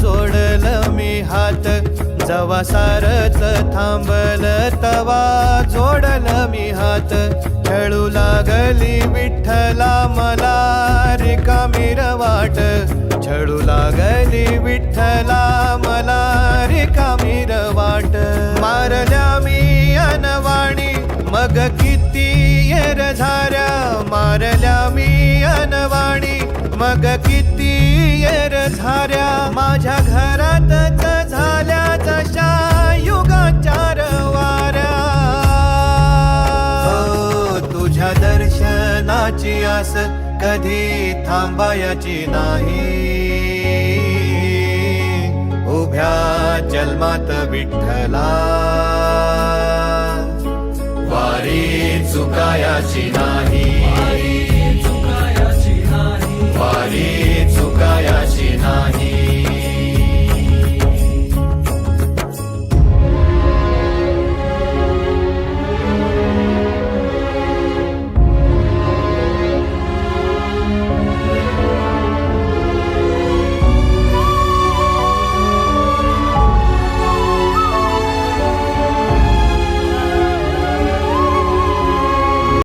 तवा मी हात जवा सारच थांबल तवा. जोडल मी हात खेळू लागली विठ्ठला मला. रिकामी वाट छळू लागली विठ्ठला मला. रिकामी वाट मारल्या मी अनवाणी. मग किती येर झाऱ्या मारल्या मी अनवाणी. मग किती येर झाऱ्या माझ्या घरातच झाल्या तशा युगाचार वाऱ्या हो, तुझ्या दर्शनाची आस कधी थांबायची नाही. उभ्या जन्मात विठ्ठला. वारी चुकायाची नाही.